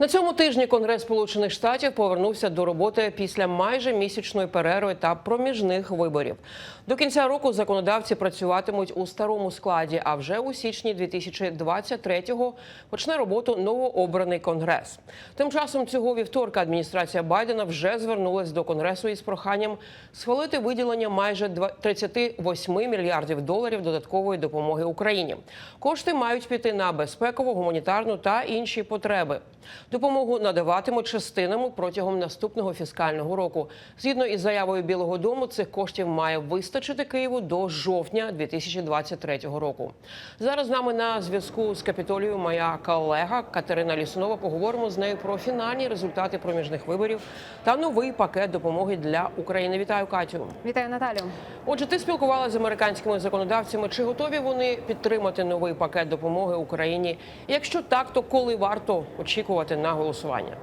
На цьому тижні Конгрес Сполучених Штатів повернувся до роботи після майже місячної перерви та проміжних виборів. До кінця року законодавці працюватимуть у старому складі. А вже у січні 2023-го почне роботу новообраний конгрес. Тим часом цього вівторка адміністрація Байдена вже звернулась до конгресу із проханням схвалити виділення майже два- 38 мільярдів доларів додаткової допомоги Україні. Кошти мають піти на безпекову, гуманітарну та інші потреби. Допомогу надаватимуть частинами протягом наступного фіскального року. Згідно із заявою Білого Дому, цих коштів має вистачити Києву до жовтня 2023 року. Зараз з нами на зв'язку з Капітолією моя колега Катерина Лісунова. Поговоримо з нею про фінальні результати проміжних виборів та новий пакет допомоги для України. Вітаю, Катю. Вітаю Наталю. Отже, ти спілкувалася з американськими законодавцями. Чи готові вони підтримати новий пакет допомоги Україні? Якщо так, то коли варто очікувати на голосування?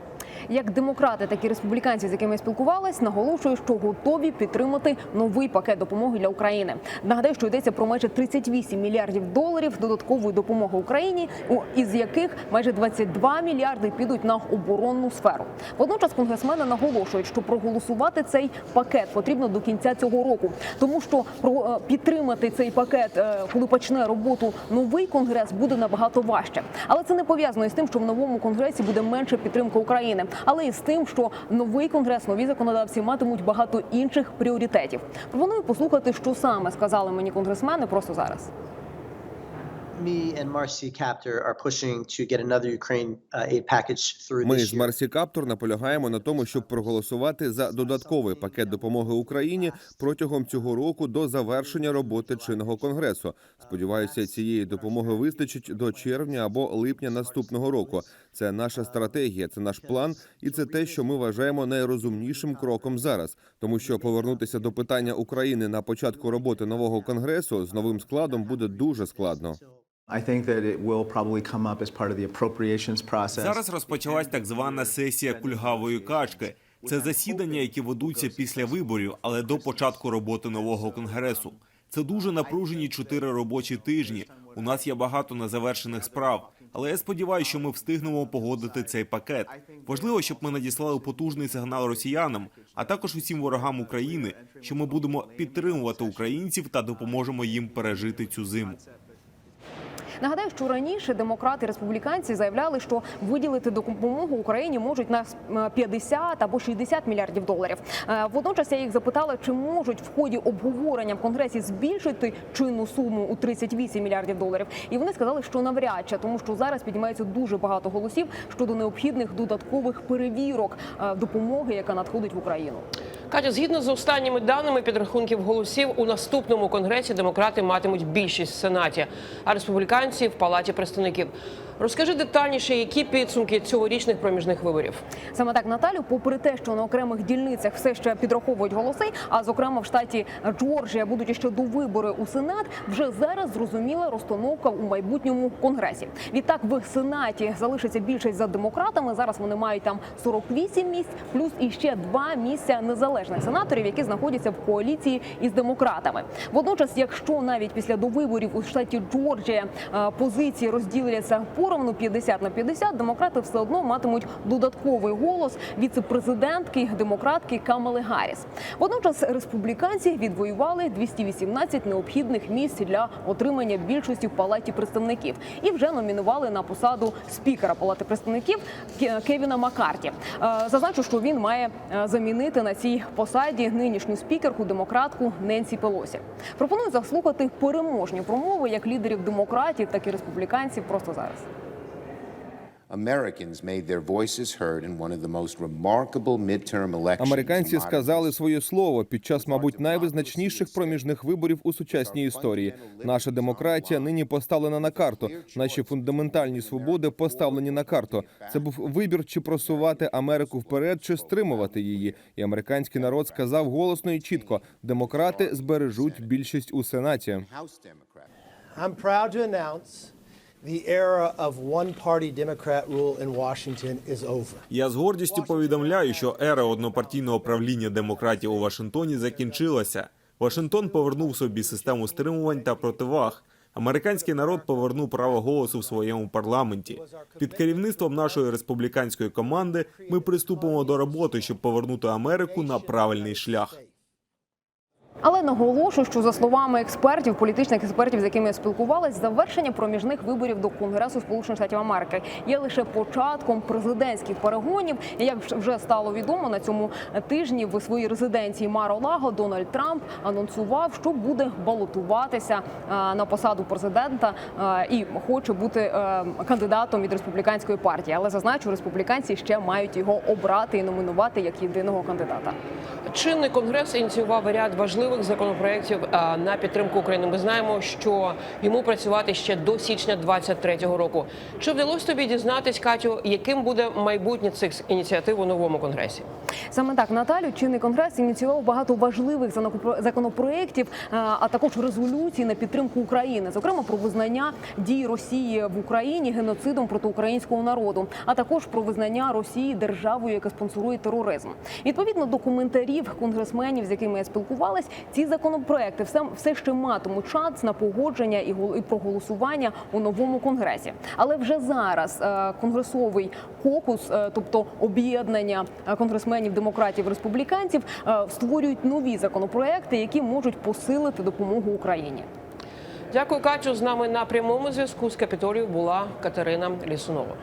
Як демократи, так і республіканці, з якими я спілкувалась, наголошують, що готові підтримати новий пакет допомоги для України. Нагадаю, що йдеться про майже 38 мільярдів доларів додаткової допомоги Україні, із яких майже 22 мільярди підуть на оборонну сферу. Водночас конгресмени наголошують, що проголосувати цей пакет потрібно до кінця цього року, тому що про е, підтримати цей пакет, е, коли почне роботу новий конгрес, буде набагато важче. Але це не пов'язано із тим, що в новому конгресі буде менше підтримка України, але і з тим, що новий конгрес, нові законодавці матимуть багато інших пріоритетів. Пропоную послухати, що саме сказали мені конгресмени просто зараз. Me and Marcy Captor are pushing to get another Ukraine uh, aid package through Ми з. Марсі Каптор наполягаємо на тому, щоб проголосувати за додатковий пакет допомоги Україні протягом цього року до завершення роботи чинного конгресу. Сподіваюся, цієї допомоги вистачить до червня або липня наступного року. Це наша стратегія, це наш план, і це те, що ми вважаємо найрозумнішим кроком зараз. Тому що повернутися до питання України на початку роботи нового конгресу з новим складом буде дуже складно. Зараз розпочалась так звана сесія кульгавої качки. Це засідання, які ведуться після виборів, але до початку роботи нового конгресу. Це дуже напружені чотири робочі тижні. У нас є багато незавершених справ. Але я сподіваюся, що ми встигнемо погодити цей пакет. Важливо, щоб ми надіслали потужний сигнал росіянам, а також усім ворогам України, що ми будемо підтримувати українців та допоможемо їм пережити цю зиму. Нагадаю, що раніше демократи і республіканці заявляли, що виділити допомогу Україні можуть на е, 50 або 60 мільярдів доларів. Е, Водночас я їх запитала, чи можуть в ході обговорення в конгресі збільшити чинну суму у 38 мільярдів доларів. І вони сказали, що навряд чи, тому що зараз піднімається дуже багато голосів щодо необхідних додаткових перевірок е, допомоги, яка надходить в Україну. Катя, згідно з останніми даними підрахунків голосів, у наступному конгресі демократи матимуть більшість в сенаті, а республіканці в палаті представників. Розкажи детальніше, які підсумки цьогорічних проміжних виборів. Саме так, Наталю, попри те, що на окремих дільницях все ще підраховують голоси, а зокрема в штаті Джорджія будуть іще до вибори у сенат. Вже зараз зрозуміла розстановка у майбутньому конгресі. Відтак в сенаті залишиться більшість за демократами. Зараз вони мають там 48 місць, плюс іще два місця незалежних сенаторів, які знаходяться в коаліції із демократами. Водночас, якщо навіть після довиборів у штаті Джорджія позиції розділяться поровну 50 на 50, демократи все одно матимуть додатковий голос віце-президентки демократки Камали Гарріс. Водночас республіканці відвоювали 218 необхідних місць для отримання більшості в палаті представників і вже номінували на посаду спікера палати представників Ке- Кевіна Маккарті. Е, Зазначу, що він має е, замінити на цій посаді нинішню спікерку демократку Ненсі Пелосі. Пропоную заслухати переможні промови як лідерів демократів, так і республіканців просто зараз. Американці in modern сказали своє слово під час, мабуть, найвизначніших проміжних виборів у сучасній історії. Наша демократія нині поставлена на карту. Наші фундаментальні свободи поставлені на карту. Це був вибір, чи просувати Америку вперед, чи стримувати її. І американський народ сказав голосно і чітко: демократи збережуть більшість у сенаті. I'm proud to announce the era of one party Democrat rule in Washington is over. Я з гордістю повідомляю, що ера однопартійного правління демократів у Вашингтоні закінчилася. Вашингтон повернув собі систему стримувань та противаг. Американський народ повернув право голосу в своєму парламенті. Під керівництвом нашої республіканської команди ми приступимо до роботи, щоб повернути Америку на правильний шлях. Але наголошую, що за словами експертів, політичних експертів, з якими я спілкувалась, завершення проміжних виборів до Конгресу Сполучених Штатів Америки є лише початком президентських перегонів. Як вже стало відомо на цьому тижні в своїй резиденції Маро-Лаго Дональд Трамп анонсував, що буде балотуватися е, на посаду президента е, і хоче бути е, кандидатом від республіканської партії. Але зазначу, республіканці ще мають його обрати і номінувати як єдиного кандидата. Чинний конгрес ініціював ряд важливих законопроєктів на підтримку України. Ми знаємо, що йому працювати ще до січня 23-го року. Чи вдалося тобі дізнатись, Катю, яким буде майбутнє цих ініціатив у новому конгресі? Саме так Наталю чинний конгрес ініціював багато важливих законопроєктів, а також резолюцій на підтримку України, зокрема про визнання дій Росії в Україні геноцидом проти українського народу, а також про визнання Росії державою, яка спонсорує тероризм. Відповідно до коментарів конгресменів, з якими я спілкувалась, ці законопроекти все, все ще матимуть шанс на погодження і і проголосування у новому конгресі. Але вже зараз е, конгресовий кокус, е, тобто об'єднання е, конгресменів, демократів, республіканців, створюють нові законопроекти, які можуть посилити допомогу Україні. Дякую, Катю. З нами на прямому зв'язку з Капітолію була Катерина Лісунова.